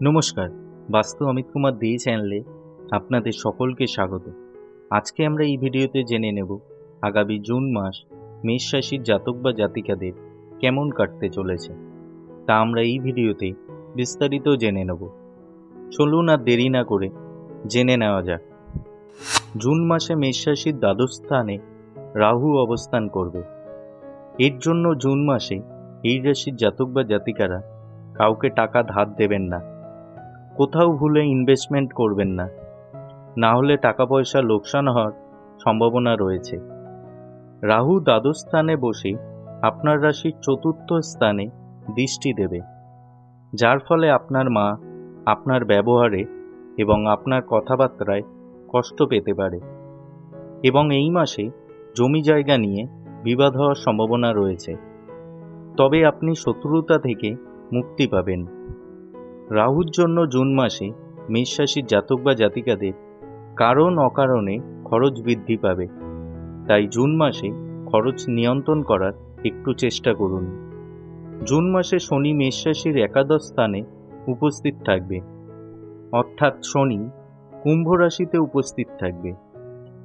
নমস্কার, বাস্তু অমিত কুমার দি চ্যানেলে আপনাদের সকলকে স্বাগত। আজকে আমরা এই ভিডিওতে জেনে নেব আগামী জুন মাস মেষ রাশির জাতক বা জাতিকাদের কেমন কাটতে চলেছে। তা আমরা এই ভিডিওতে বিস্তারিত জেনে নেব। চলুন আর দেরি না করে জেনে নেওয়া যাক। জুন মাসে মেষ রাশির দ্বাদশ স্থানে রাহু অবস্থান করবে। এর জন্য জুন মাসে এই রাশির জাতক বা জাতিকারা কাউকে টাকা ধার দেবেন না। কোথাও ভুলে ইনভেস্টমেন্ট করবেন না। না হলে টাকা পয়সা লোকসান হওয়ার সম্ভাবনা রয়েছে। রাহু দ্বাদশ স্থানে বসে আপনার রাশির চতুর্থ স্থানে দৃষ্টি দেবে, যার ফলে আপনার মা আপনার ব্যবহারে এবং আপনার কথাবার্তায় কষ্ট পেতে পারে এবং এই মাসে জমি জায়গা নিয়ে বিবাদ হওয়ার সম্ভাবনা রয়েছে। তবে আপনি শত্রুতা থেকে মুক্তি পাবেন। রাহুর জন্য জুন মাসে মেষ রাশির জাতক বা জাতিকাদের কারণ অকারণে খরচ বৃদ্ধি পাবে। তাই জুন মাসে খরচ নিয়ন্ত্রণ করার একটু চেষ্টা করুন। জুন মাসে শনি মেষ রাশির একাদশ স্থানে উপস্থিত থাকবে। অর্থাৎ শনি কুম্ভ রাশিতে উপস্থিত থাকবে।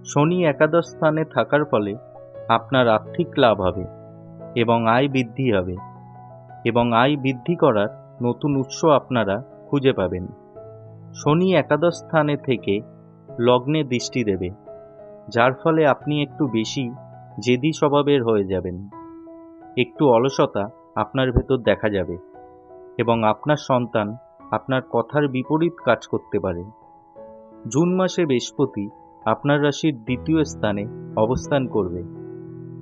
শনি একাদশ স্থানে থাকার ফলে আপনার আর্থিক লাভ হবে এবং আয় বৃদ্ধি হবে এবং আয় বৃদ্ধি করার নতুন উৎস আপনারা খুঁজে পাবেন। শনি একাদশ স্থানে থেকে লগ্নে দৃষ্টি দেবে, যার ফলে আপনি একটু বেশি জেদি স্বভাবের হয়ে যাবেন। একটু অলসতা আপনার ভেতর দেখা যাবে এবং আপনার সন্তান আপনার কথার বিপরীত কাজ করতে পারে। জুন মাসে বৃহস্পতি আপনার রাশির দ্বিতীয় স্থানে অবস্থান করবে,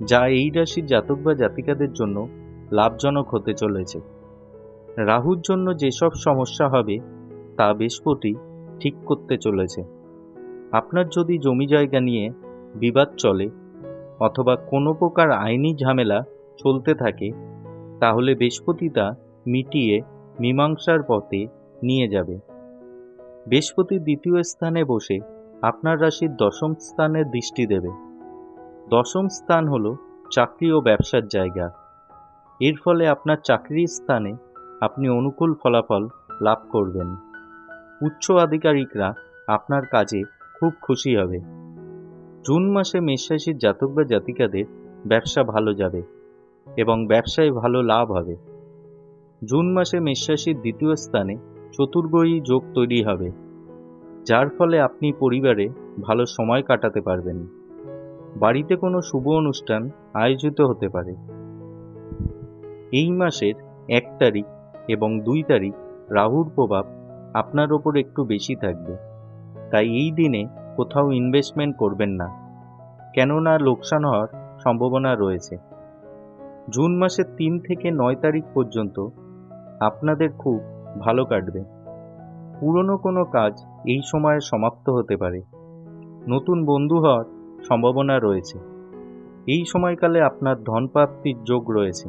যা এই রাশির জাতক বা জাতিকাদের জন্য লাভজনক হতে চলেছে। রাহুর জন্য যেসব সমস্যা হবে, তা বৃহস্পতি ঠিক করতে চলেছে। আপনার যদি জমি জায়গা নিয়ে বিবাদ চলে অথবা কোনো প্রকার আইনি ঝামেলা চলতে থাকে, তাহলে বৃহস্পতি তা মিটিয়ে মীমাংসার পথে নিয়ে যাবে। বৃহস্পতি দ্বিতীয় স্থানে বসে আপনার রাশির দশম স্থানে দৃষ্টি দেবে। দশম স্থান হল চাকরি ও ব্যবসার জায়গা। এর ফলে আপনার চাকরির স্থানে আপনি অনুকূল ফলাফল লাভ করবেন। উচ্চ আধিকারিকরা আপনার কাজে খুব খুশি হবে। জুন মাসে মেষরাশির জাতক বা জাতিকাদের ব্যবসা ভালো যাবে এবং ব্যবসায় ভালো লাভ হবে। জুন মাসে মেষরাশির দ্বিতীয় স্থানে চতুর্গ্রহী যোগ তৈরি হবে, যার ফলে আপনি পরিবারে ভালো সময় কাটাতে পারবেন। বাড়িতে কোনো শুভ অনুষ্ঠান আয়োজিত হতে পারে। এই মাসের এক তারিখ এবং দুই তারিখ রাহুর প্রভাব আপনার ওপর একটু বেশি থাকবে। তাই এই দিনে কোথাও ইনভেস্টমেন্ট করবেন না। কেননা লোকসান হওয়ার সম্ভাবনা রয়েছে। জুন মাসের তিন থেকে নয় তারিখ পর্যন্ত আপনাদের খুব ভালো কাটবে। পুরনো কোনো কাজ এই সময়ে সমাপ্ত হতে পারে। নতুন বন্ধু হওয়ার সম্ভাবনা রয়েছে। এই সময়কালে আপনার ধনপ্রাপ্তির যোগ রয়েছে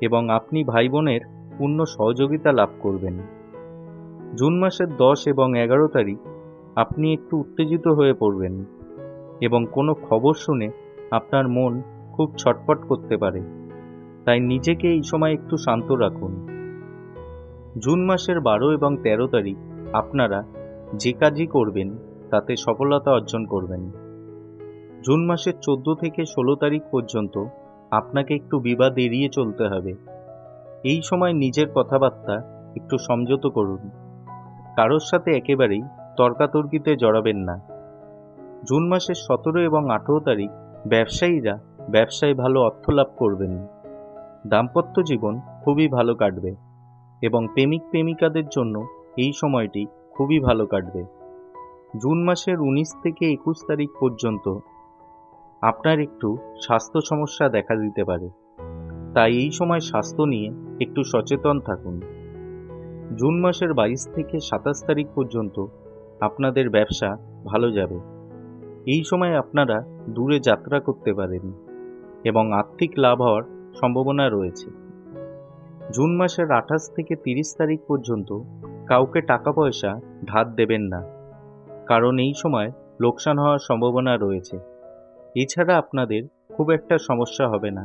এবং আপনি ভাই বোনের পূর্ণ সহযোগিতা লাভ করবেন। জুন মাসের দশ এবং এগারো তারিখ আপনি একটু উত্তেজিত হয়ে পড়বেন এবং কোনো খবর শুনে আপনার মন খুব ছটপট করতে পারে। তাই নিজেকে এই সময় একটু শান্ত রাখুন। জুন মাসের বারো এবং তেরো তারিখ আপনারা যে কাজই করবেন, তাতে সফলতা অর্জন করবেন। জুন মাসের চোদ্দ থেকে ষোলো তারিখ পর্যন্ত আপনাকে একটু বিবাদ এড়িয়ে চলতে হবে। এই সময় নিজের কথাবার্তা একটু সংযত করুন। কারোর সাথে একেবারেই তর্কাতর্কিতে জড়াবেন না। জুন মাসের সতেরো এবং আঠেরো তারিখ ব্যবসায়ীরা ব্যবসায় ভালো অর্থ লাভ করবেন। দাম্পত্য জীবন খুবই ভালো কাটবে এবং প্রেমিক প্রেমিকাদের জন্য এই সময়টি খুবই ভালো কাটবে। জুন মাসের উনিশ থেকে একুশ তারিখ পর্যন্ত আপনার একটু স্বাস্থ্য সমস্যা দেখা দিতে পারে। তাই এই সময় স্বাস্থ্য নিয়ে একটু সচেতন থাকুন। জুন মাসের বাইশ থেকে সাতাশ তারিখ পর্যন্ত আপনাদের ব্যবসা ভালো যাবে। এই সময় আপনারা দূরে যাত্রা করতে পারেন এবং আর্থিক লাভ হওয়ার সম্ভাবনা রয়েছে। জুন মাসের আঠাশ থেকে তিরিশ তারিখ পর্যন্ত কাউকে টাকা পয়সা ধার দেবেন না, কারণ এই সময় লোকসান হওয়ার সম্ভাবনা রয়েছে। এছাড়া আপনাদের খুব একটা সমস্যা হবে না।